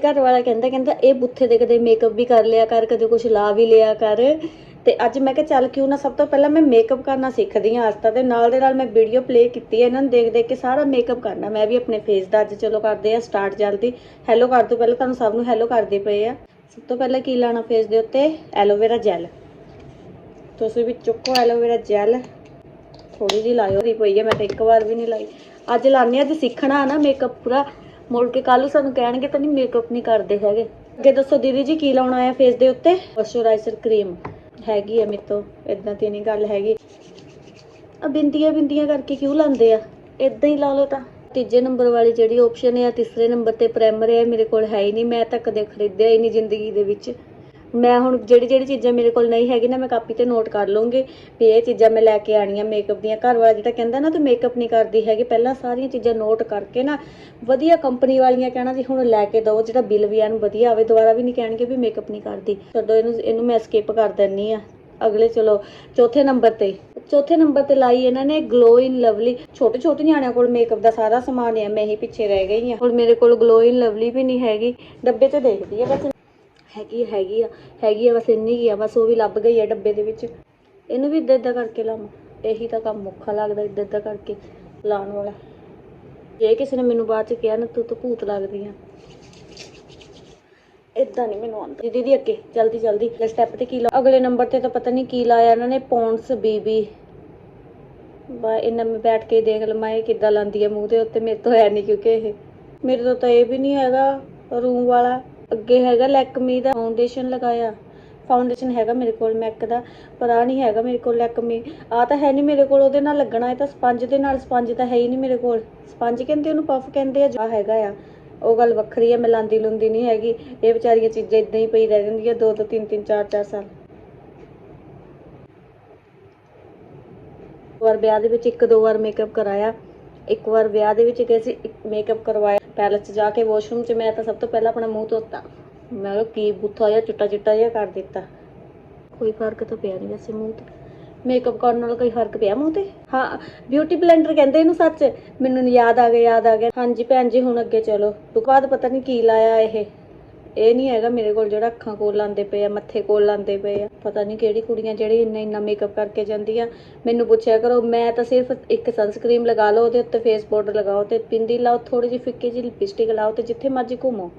ਘਰ ਵਾਲਾ ਕਹਿੰਦਾ ਕਹਿੰਦਾ, ਇਹ ਬੁੱਥੇ ਦੇ ਕਦੇ ਮੇਕਅਪ ਵੀ ਕਰ ਲਿਆ ਕਰ, ਕਦੇ ਕੁਝ ਲਾ ਵੀ ਲਿਆ ਕਰ। ਤੇ ਅੱਜ ਮੈਂ ਕਿਹਾ, ਚੱਲ ਕਿਉਂ ਨਾ, ਸਭ ਤੋਂ ਪਹਿਲਾਂ ਮੈਂ ਮੇਕਅਪ ਕਰਨਾ ਸਿੱਖਦੀ ਹਾਂ ਆਸਤਾ ਤੇ ਨਾਲ ਦੇ ਨਾਲ ਮੈਂ ਵੀਡੀਓ ਪਲੇ ਕੀਤੀ ਹੈ ਇਹਨਾਂ ਨੂੰ ਦੇਖ ਦੇਖ ਕੇ ਸਾਰਾ ਮੇਕਅਪ ਕਰਨਾ। ਮੈਂ ਵੀ ਆਪਣੇ ਫੇਸ ਦਾ ਅੱਜ ਚਲੋ ਕਰਦੇ ਆ ਸਟਾਰਟ ਜਲਦੀ। ਹੈਲੋ ਕਰ ਦੋ ਪਹਿਲਾਂ, ਤੁਹਾਨੂੰ ਸਭ ਨੂੰ ਹੈਲੋ ਕਰਦੇ ਪਏ ਆ। ਸਭ ਤੋਂ ਪਹਿਲਾਂ ਕੀ ਲਾਣਾ ਫੇਸ ਦੇ ਉੱਤੇ? ਐਲੋਵੇਰਾ ਜੈਲ ਤੁਸੀਂ ਵੀ ਚੁੱਕੋ ਐਲੋਵੇਰਾ ਜੈਲ ਥੋੜੀ ਜਿਹੀ ਲਾਇਓ ਦੀ ਪਈ ਹੈ, ਮੈਂ ਤਾਂ ਇੱਕ ਵਾਰ ਵੀ ਨਹੀਂ ਲਾਈ। ਅੱਜ ਲਾਣੇ ਅੱਜ ਸਿੱਖਣਾ ਨਾ ਮੇਕਅਪ ਪੂਰਾ। ਮੁੜ ਕੇ ਕੱਲ ਸਾਨੂੰ ਕਹਿਣਗੇ ਤਾਂ ਨਹੀਂ ਮੇਕਅਪ ਨਹੀਂ ਕਰਦੇ ਹੈਗੇ। ਅੱਗੇ ਦੱਸੋ ਦੀਦੀ ਜੀ, ਕੀ ਲਾਉਣਾ ਹੈ ਫੇਸ ਦੇ ਉੱਤੇ? ਮੋਇਸਚਰਾਈਜ਼ਰ ਕਰੀਮ ਹੈਗੀ ਹੈ ਮੇਰੇ ਇਦਾਂ ਦੀ ਨਹੀਂ ਗੱਲ ਹੈਗੀ। ਆ ਬਿੰਦੀਆਂ ਬਿੰਦੀਆਂ ਕਰਕੇ ਕਿਉਂ ਲਾਉਂਦੇ ਆ? ਇਦਾਂ ਹੀ ਲਾ ਲਓ ਤਾਂ। ਤੀਜੇ ਨੰਬਰ ਵਾਲੀ ਜਿਹੜੀ ਆਪਸ਼ਨ ਹੈ ਤੀਸਰੇ ਨੰਬਰ ਤੇ ਪ੍ਰਾਇਮਰ ਹੈ ਮੇਰੇ ਕੋਲ ਹੈ ਹੀ ਨਹੀਂ। ਮੈਂ ਤਾਂ ਕਦੇ ਖਰੀਦਿਆ ਹੀ ਨਹੀਂ ਜ਼ਿੰਦਗੀ ਦੇ ਵਿੱਚ। ਮੈਂ ਹੁਣ ਜਿਹੜੀ ਜਿਹੜੀ ਚੀਜ਼ਾਂ ਮੇਰੇ ਕੋਲ ਨਹੀਂ ਹੈਗੀ ਨਾ ਮੈਂ ਕਾਪੀ ਤੇ ਨੋਟ ਕਰ ਲਵਾਂਗੀ ਵੀ ਇਹ ਚੀਜ਼ਾਂ ਮੈਂ ਲੈ ਕੇ ਆਣੀਆਂ ਮੇਕਅਪ ਦੀਆਂ। ਘਰ ਵਾਲਾ ਜਿਹੜਾ ਕਹਿੰਦਾ ਨਾ ਤੂੰ ਮੇਕਅਪ ਨਹੀਂ ਕਰਦੀ ਹੈਗੀ, ਪਹਿਲਾਂ ਸਾਰੀਆਂ ਚੀਜ਼ਾਂ ਨੋਟ ਕਰਕੇ ਨਾ ਵਧੀਆ ਕੰਪਨੀ ਵਾਲੀਆਂ ਕਹਿਣਾ ਜੀ ਹੁਣ ਲੈ ਕੇ ਦਿਓ, ਜਿਹੜਾ ਬਿੱਲ ਵੀ ਐਨ ਵਧੀਆ ਆਵੇ। ਦੁਬਾਰਾ ਵੀ ਨਹੀਂ ਕਹਿਣਗੇ ਵੀ ਮੇਕਅਪ ਨਹੀਂ ਕਰਦੀ। ਛੱਡੋ ਇਹਨੂੰ ਇਹਨੂੰ ਮੈਂ ਸਕਿਪ ਕਰ ਦਿੰਨੀ ਆ ਅਗਲੇ ਚਲੋ, ਚੌਥੇ ਨੰਬਰ ਤੇ। ਚੌਥੇ ਨੰਬਰ ਤੇ ਲਾਈ ਇਹਨਾਂ ਨੇ ਗਲੋ ਇਨ ਲਵਲੀ ਛੋਟੇ ਛੋਟੇ ਨਿਆਣਿਆਂ ਕੋਲ ਮੇਕਅਪ ਦਾ ਸਾਰਾ ਸਮਾਨ ਹੈ ਮੈਂ ਹੀ ਪਿੱਛੇ ਰਹਿ ਗਈ ਹਾਂ। ਹੁਣ ਮੇਰੇ ਕੋਲ ਗਲੋ ਇਨ ਲਵਲੀ ਵੀ ਨਹੀਂ ਹੈਗੀ। ਡੱਬੇ 'ਚ ਦੇਖਦੀ ਆ ਬਸ। ਹੈਗੀ ਹੈਗੀ ਆ ਹੈਗੀ ਆ, ਬਸ ਇੰਨੀ ਕੀ ਆ, ਬਸ ਉਹ ਵੀ ਲੱਭ ਗਈ ਆ ਡੱਬੇ ਦੇ ਵਿੱਚ। ਇਹਨੂੰ ਵੀ ਇੱਦਾਂ ਇੱਦਾਂ ਕਰਕੇ ਲਾਵਾਂ। ਇਹੀ ਤਾਂ ਕੰਮ ਔਖਾ ਲੱਗਦਾ ਇੱਦਾਂ ਇੱਦਾਂ ਕਰਕੇ ਲਾਉਣ ਵਾਲਾ। ਜੇ ਕਿਸੇ ਨੇ ਮੈਨੂੰ ਬਾਅਦ ਚ ਕਿਹਾ ਨਾ, ਤੂੰ ਤਾਂ ਭੂਤ ਲੱਗਦੀ ਆ। ਇਦਾਂ ਨਹੀਂ ਮੈਨੂੰ ਆਉਂਦਾ। ਦੀਦੀ ਅੱਗੇ, ਜਲਦੀ ਜਲਦੀ, ਅਗਲੇ ਸਟੈਪ ਤੇ ਕੀ ਲਾ ਅਗਲੇ ਨੰਬਰ ਤੇ ਤਾਂ ਪਤਾ ਨਹੀਂ ਕੀ ਲਾਇਆ ਇਹਨਾਂ ਨੇ, ਪੌਂਡਸ ਬੀਬੀ। ਬਾ, ਇਹਨਾਂ ਮੈਂ ਬੈਠ ਕੇ ਦੇਖ ਲਵਾਂ ਇਹ ਕਿੱਦਾਂ ਲਾਂਦੀ ਹੈ ਮੂੰਹ ਦੇ ਉੱਤੇ ਮੇਰੇ ਤੋਂ ਹੈ ਨਹੀਂ ਕਿਉਂਕਿ ਇਹ। ਮੇਰੇ ਤੋਂ ਤਾਂ ਇਹ ਵੀ ਨਹੀਂ ਹੈਗਾ ਰੂਮ ਵਾਲਾ। ਅੱਗੇ ਹੈਗਾ ਲੈਕਮੀ ਦਾ ਫਾਊਂਡੇਸ਼ਨ ਲਗਾਇਆ। ਫਾਊਂਡੇਸ਼ਨ ਹੈਗਾ ਮੇਰੇ ਕੋਲ ਮੈਕ ਦਾ, ਪਰ ਆ ਨਹੀਂ ਹੈਗਾ ਮੇਰੇ ਕੋਲ ਲੈਕਮੀ। ਆ ਤਾਂ ਹੈ ਨਹੀਂ ਮੇਰੇ ਕੋਲ, ਉਹਦੇ ਨਾਲ ਲੱਗਣਾ, ਇਹ ਤਾਂ ਸਪੰਜ ਦੇ ਨਾਲ, ਸਪੰਜ ਤਾਂ ਹੈ ਹੀ ਨਹੀਂ ਮੇਰੇ ਕੋਲ। ਸਪੰਜ ਕਹਿੰਦੇ, ਉਹਨੂੰ ਪਫ ਕਹਿੰਦੇ ਆ ਜੋ ਹੈਗਾ ਆ। ਉਹ ਗੱਲ ਵੱਖਰੀ ਆ ਮੈਂ ਲਾਂਦੀ ਲੁੰਦੀ ਨਹੀਂ ਹੈਗੀ। ਇਹ ਵਿਚਾਰੀਆਂ ਚੀਜ਼ਾਂ ਇਦਾਂ ਹੀ ਪਈ ਰਹਿ ਜਾਂਦੀਆਂ, ਦੋ ਦੋ ਤਿੰਨ ਤਿੰਨ, ਚਾਰ ਚਾਰ ਸਾਲ। ਵਾਰ ਵਿਆਹ ਦੇ ਵਿੱਚ ਇੱਕ, ਦੋ ਵਾਰ ਮੇਕਅਪ ਕਰਾਇਆ। ਇੱਕ ਵਾਰ ਵਿਆਹ ਦੇ ਵਿੱਚ ਗਏ ਸੀ ਮੇਕਅਪ ਕਰਵਾਇਆ। ਪੈਲਸ 'ਚ ਜਾ ਕੇ ਵਾਸ਼ਰੂਮ 'ਚ ਮੈਂ ਤਾਂ ਸਭ ਤੋਂ ਪਹਿਲਾਂ ਆਪਣਾ ਮੂੰਹ ਧੋਤਾ। ਮੈਂ ਕਿਹਾ ਕੀ ਬੁੱਥਾ ਜਿਹਾ, ਚਿੱਟਾ ਚਿੱਟਾ ਜਿਹਾ ਕਰ ਦਿੱਤਾ। ਕੋਈ ਫ਼ਰਕ ਤਾਂ ਪਿਆ ਨਹੀਂ ਵੈਸੇ ਮੂੰਹ ਤੇ। ਮੇਕਅਪ ਕਰਨ ਨਾਲ ਕੋਈ ਫ਼ਰਕ ਪਿਆ ਮੂੰਹ ਤੇ? ਹਾਂ ਬਿਊਟੀ ਬਲੈਂਡਰ ਕਹਿੰਦੇ ਇਹਨੂੰ ਸੱਚ। ਮੈਨੂੰ ਯਾਦ ਆ ਗਿਆ, ਯਾਦ ਆ ਗਿਆ। ਹਾਂਜੀ ਭੈਣ ਜੀ, ਹੁਣ ਅੱਗੇ ਚਲੋ। ਤੋਂ ਬਾਅਦ ਪਤਾ ਨਹੀਂ ਕੀ ਲਾਇਆ ਇਹ। ਇਹ ਨਹੀਂ ਹੈਗਾ ਮੇਰੇ ਕੋਲ ਜਿਹੜਾ ਅੱਖਾਂ ਕੋਲ ਲਾਉਂਦੇ ਪਏ ਆ, ਮੱਥੇ ਕੋਲ ਲਾਉਂਦੇ ਪਏ ਆ। ਪਤਾ ਨਹੀਂ ਕਿਹੜੀ ਕੁੜੀਆਂ ਜਿਹੜੀ ਇੰਨਾ ਇੰਨਾ ਮੇਕਅਪ ਕਰਕੇ ਜਾਂਦੀਆਂ। ਮੈਨੂੰ ਪੁੱਛਿਆ ਕਰੋ, ਮੈਂ ਤਾਂ ਸਿਰਫ ਇੱਕ ਸਨਸਕ੍ਰੀਮ ਲਗਾ ਲਓ, ਉਹਦੇ ਉੱਤੇ ਫੇਸ ਪਾਊਡਰ ਲਗਾਓ ਤੇ ਬਿੰਦੀ ਲਾਓ ਥੋੜੀ ਜਿਹੀ ਫਿੱਕੀ ਜਿਹੀ ਲਿਪਸਟਿਕ ਲਾਓ ਤੇ ਜਿੱਥੇ ਮਰਜ਼ੀ ਘੁੰਮੋ।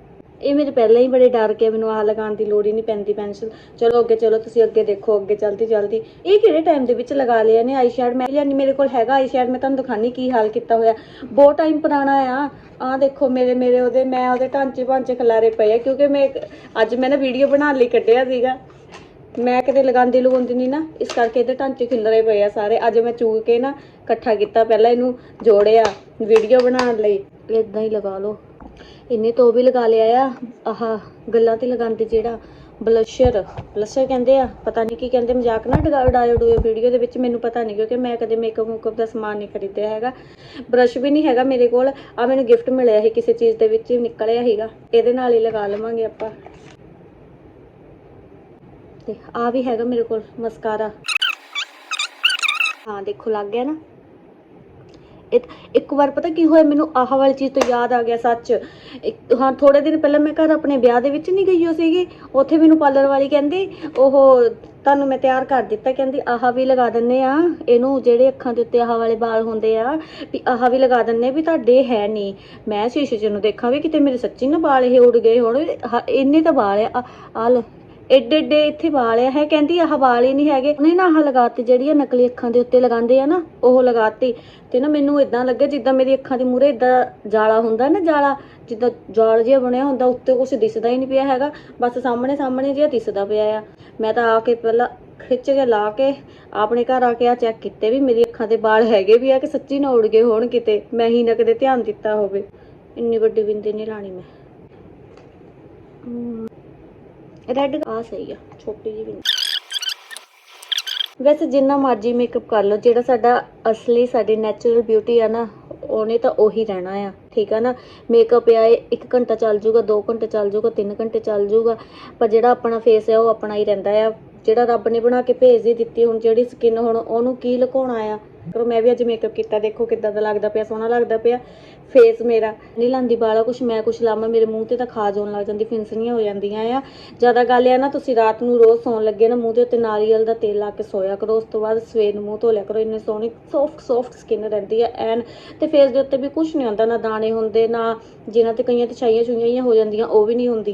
ਇਹ ਮੇਰੇ ਪਹਿਲਾਂ ਹੀ ਬੜੇ ਡਰ ਕੇ ਮੈਨੂੰ ਆਹ ਲਗਾਉਣ ਦੀ ਲੋੜ ਹੀ ਨਹੀਂ ਪੈਂਦੀ ਪੈਨਸਲ ਚਲੋ ਅੱਗੇ ਚਲੋ, ਤੁਸੀਂ ਅੱਗੇ ਦੇਖੋ, ਅੱਗੇ ਚਲਦੀ ਚਲਦੀ। ਇਹ ਕਿਹੜੇ ਟਾਈਮ ਦੇ ਵਿੱਚ ਲਗਾ ਲਿਆ ਨੇ ਆਈ ਸ਼ੈਡ ਮੈਂ ਲਿਆਨੀ ਮੇਰੇ ਕੋਲ ਹੈਗਾ ਆਈ ਸ਼ੈਡ ਮੈਂ ਤੁਹਾਨੂੰ ਦਿਖਾਣੀ ਕੀ ਹਾਲ ਕੀਤਾ ਹੋਇਆ। ਬਹੁਤ ਟਾਈਮ ਪੁਰਾਣਾ ਆ। ਆਹ ਦੇਖੋ, ਮੇਰੇ ਮੇਰੇ ਉਹਦੇ, ਮੈਂ ਉਹਦੇ ਢਾਂਚੇ ਭਾਂਚੇ ਖਲਾਰੇ ਪਏ ਆ, ਕਿਉਂਕਿ ਮੈਂ ਅੱਜ ਮੈਂ ਨਾ ਵੀਡੀਓ ਬਣਾਉਣ ਲਈ ਕੱਢਿਆ ਸੀਗਾ। ਮੈਂ ਕਿਤੇ ਲਗਾਉਂਦੀ ਲਗਾਉਂਦੀ ਨਹੀਂ ਨਾ, ਇਸ ਕਰਕੇ ਇਹਦੇ ਢਾਂਚੇ ਖਿਲਰੇ ਪਏ ਆ ਸਾਰੇ। ਅੱਜ ਮੈਂ ਚੂਕ ਕੇ ਨਾ ਇਕੱਠਾ ਕੀਤਾ, ਪਹਿਲਾਂ ਇਹਨੂੰ ਜੋੜਿਆ ਵੀਡੀਓ ਬਣਾਉਣ ਲਈ। ਇਦਾਂ ਹੀ ਲਗਾ ਲਓ। ਇਹਨੇ ਤੋਂ ਵੀ ਲਗਾ ਲਿਆ ਆ, ਆਹ ਗੱਲਾਂ ਤੇ ਲਗਾਉਂਦੇ ਜਿਹੜਾ ਬਲਸ਼ਰ ਬਲਸ਼ਰ ਕਹਿੰਦੇ ਆ, ਪਤਾ ਨਹੀਂ ਕੀ ਕਹਿੰਦੇ, ਮਜ਼ਾਕ ਨਾ ਉਡਾਇਓ ਡੂਏ ਵੀਡੀਓ ਦੇ ਵਿੱਚ, ਮੈਨੂੰ ਪਤਾ ਨਹੀਂ ਕਿਉਂਕਿ ਮੈਂ ਕਦੇ ਮੇਕਅਪ ਮੁਕਅਪ ਦਾ ਸਮਾਨ ਨਹੀਂ ਖਰੀਦਿਆ ਹੈਗਾ। ਬ੍ਰਸ਼ ਵੀ ਨਹੀਂ ਹੈਗਾ ਮੇਰੇ ਕੋਲ ਆ ਮੈਨੂੰ ਗਿਫਟ ਮਿਲਿਆ ਸੀ ਕਿਸੇ ਚੀਜ਼ ਦੇ ਵਿੱਚ, ਨਿਕਲਿਆ ਸੀਗਾ, ਇਹਦੇ ਨਾਲ ਹੀ ਲਗਾ ਲਵਾਂਗੇ ਆਪਾਂ। ਤੇ ਆ ਵੀ ਹੈਗਾ ਮੇਰੇ ਕੋਲ ਮਸਕਾਰਾ ਹਾਂ, ਦੇਖੋ, ਲੱਗ ਗਿਆ ਨਾ। ਇੱਕ ਇੱਕ ਵਾਰ ਪਤਾ ਕੀ ਹੋਇਆ, ਮੈਨੂੰ ਆਹ ਵਾਲੀ ਚੀਜ਼ ਤੋਂ ਯਾਦ ਆ ਗਿਆ ਸੱਚ। ਹਾਂ ਥੋੜੇ ਦਿਨ ਪਹਿਲਾਂ ਮੈਂ ਘਰ ਆਪਣੇ ਵਿਆਹ ਦੇ ਵਿੱਚ ਨਹੀਂ ਗਈ ਹੋ ਸੀਗੀ। ਉੱਥੇ ਮੈਨੂੰ ਪਾਰਲਰ ਵਾਲੀ ਕਹਿੰਦੀ, ਉਹ ਤੁਹਾਨੂੰ ਮੈਂ ਤਿਆਰ ਕਰ ਦਿੱਤਾ, ਕਹਿੰਦੀ ਆਹ ਵੀ ਲਗਾ ਦਿੰਨੇ ਆ। ਇਹਨੂੰ ਜਿਹੜੇ ਅੱਖਾਂ ਦੇ ਉੱਤੇ ਆਹ ਵਾਲੇ ਵਾਲ ਹੁੰਦੇ ਆ, ਵੀ ਆਹ ਵੀ ਲਗਾ ਦਿੰਨੇ ਵੀ ਤੁਹਾਡੇ ਹੈ ਨਹੀਂ। ਮੈਂ ਸ਼ੀਸ਼ੇ 'ਚ ਨੂੰ ਦੇਖਾਂ ਵੀ ਕਿਤੇ ਮੇਰੇ ਸੱਚੀ ਨਾ ਵਾਲ ਇਹ ਉੱਡ ਗਏ ਹੋਣ ਆਹ ਇੰਨੇ ਤਾਂ ਵਾਲ ਆ। ਆ ਏਡੇ ਏਡੇ ਇੱਥੇ ਵਾਲ ਆ, ਹੈ ਕਹਿੰਦੀ ਆਹ ਵਾਲ ਹੀ ਨਹੀਂ ਹੈਗੇ। ਉਹਨੇ ਨਾ ਆਹ ਲਗਾਤੀ ਜਿਹੜੀ ਆ ਨਕਲੀ ਅੱਖਾਂ ਦੇ ਉੱਤੇ ਲਗਾਉਂਦੇ ਆ ਨਾ, ਉਹ ਲਗਾਤੀ। ਤੇ ਨਾ ਮੈਨੂੰ ਇਦਾਂ ਲੱਗੇ ਜਿੱਦਾਂ ਮੇਰੀ ਅੱਖਾਂ ਦੇ ਮੂਹਰੇ ਇਦਾਂ ਜਾਲਾ ਹੁੰਦਾ ਨਾ ਜਾਲਾ, ਜਿੱਦਾਂ ਜਾਲ ਜਿਹਾ ਬਣਿਆ ਹੁੰਦਾ, ਉੱਤੇ ਕੁਝ ਦਿਸਦਾ ਹੀ ਨਹੀਂ ਪਿਆ ਹੈਗਾ। ਬਸ ਸਾਹਮਣੇ ਸਾਹਮਣੇ ਜਿਹਾ ਦਿਸਦਾ ਪਿਆ ਆ। ਮੈਂ ਤਾਂ ਆ ਕੇ ਪਹਿਲਾਂ ਖਿੱਚ ਕੇ ਲਾ ਕੇ ਆਪਣੇ ਘਰ ਆ ਕੇ ਆ ਚੈੱਕ ਕੀਤੇ ਵੀ ਮੇਰੀ ਅੱਖਾਂ ਦੇ ਵਾਲ ਹੈਗੇ ਵੀ ਆ ਕਿ ਸੱਚੀ ਨਾ ਉੜ ਗਏ ਹੋਣ ਕਿਤੇ। ਮੈਂ ਹੀ ਨਾ ਕਦੇ ਧਿਆਨ ਦਿੱਤਾ ਹੋਵੇ। ਇੰਨੀ ਵੱਡੀ ਬਿੰਦੀ ਨਹੀਂ ਲਾਣੀ ਮੈਂ। ਰੈੱਡ ਆ ਸਹੀ ਆ, ਛੋਟੀ ਜਿਹੀ ਬਿੰਦੀ ਵੈਸੇ ਜਿੰਨਾ ਮਰਜ਼ੀ ਮੇਕਅਪ ਕਰ ਲਓ, ਜਿਹੜਾ ਸਾਡਾ ਅਸਲੀ ਸਾਡੀ ਨੈਚੁਰਲ ਬਿਊਟੀ ਆ ਨਾ, ਉਹਨੇ ਤਾਂ ਉਹੀ ਰਹਿਣਾ ਆ, ਠੀਕ ਆ ਨਾ? ਮੇਕਅਪ ਆ ਇੱਕ ਘੰਟਾ ਚੱਲ ਜੂਗਾ 2 ਘੰਟੇ ਚੱਲ ਜੂਗਾ 3 ਘੰਟੇ ਚੱਲ ਜੂਗਾ ਪਰ ਜਿਹੜਾ ਆਪਣਾ ਫੇਸ ਆ, ਉਹ ਆਪਣਾ ਹੀ ਰਹਿੰਦਾ ਆ। ਜਿਹੜਾ ਰੱਬ ਨੇ ਬਣਾ ਕੇ ਭੇਜ ਹੀ ਦਿੱਤੀ, ਹੁਣ ਜਿਹੜੀ ਸਕਿਨ ਹੁਣ ਉਹਨੂੰ ਕੀ ਲੁਕਾਉਣਾ ਆ? ਕਰੋ ਮੈਂ ਵੀ ਅੱਜ ਮੇਕਅਪ ਕੀਤਾ, ਦੇਖੋ ਕਿੱਦਾਂ ਦਾ ਲੱਗਦਾ ਪਿਆ, ਸੋਹਣਾ ਲੱਗਦਾ ਪਿਆ ਫੇਸ ਮੇਰਾ। ਨਹੀਂ ਲਾਂਦੀ ਬਾਲਾ ਕੁਛ, ਮੈਂ ਕੁਛ ਲਾਵਾਂ, ਮੇਰੇ ਮੂੰਹ ਤੇ ਤਾਂ ਖਾਜ ਆਉਣ ਲੱਗ ਜਾਂਦੀ, ਫਿੰਸਣੀਆਂ ਹੋ ਜਾਂਦੀਆਂ ਆ। ਜ਼ਿਆਦਾ ਗੱਲ ਆ ਨਾ, ਤੁਸੀਂ ਰਾਤ ਨੂੰ ਰੋਜ਼ ਸੌਣ ਲੱਗੇ ਨਾ, ਮੂੰਹ ਦੇ ਉੱਤੇ ਨਾਰੀਅਲ ਦਾ ਤੇਲ ਲਾ ਕੇ ਸੋਇਆ ਕਰੋ, ਉਸ ਤੋਂ ਬਾਅਦ ਸਵੇਰ ਨੂੰ ਮੂੰਹ ਧੋ ਲਿਆ ਕਰੋ, ਇੰਨੇ ਸੋਹਣੀ ਸੌਫਟ ਸੌਫਟ ਸਕਿਨ ਰਹਿੰਦੀ ਆ, ਐਨ ਤੇ ਫੇਸ ਦੇ ਉੱਤੇ ਵੀ ਕੁਛ ਨਹੀਂ ਹੁੰਦਾ, ਨਾ ਦਾਣੇ ਹੁੰਦੇ, ਨਾ ਜਿਨ੍ਹਾਂ ਤੇ ਕਈਆਂ ਤੇ ਛਾਈਆਂ ਛੁਈਆਂ ਹੋ ਜਾਂਦੀਆਂ, ਉਹ ਵੀ ਨਹੀਂ ਹੁੰਦੀ।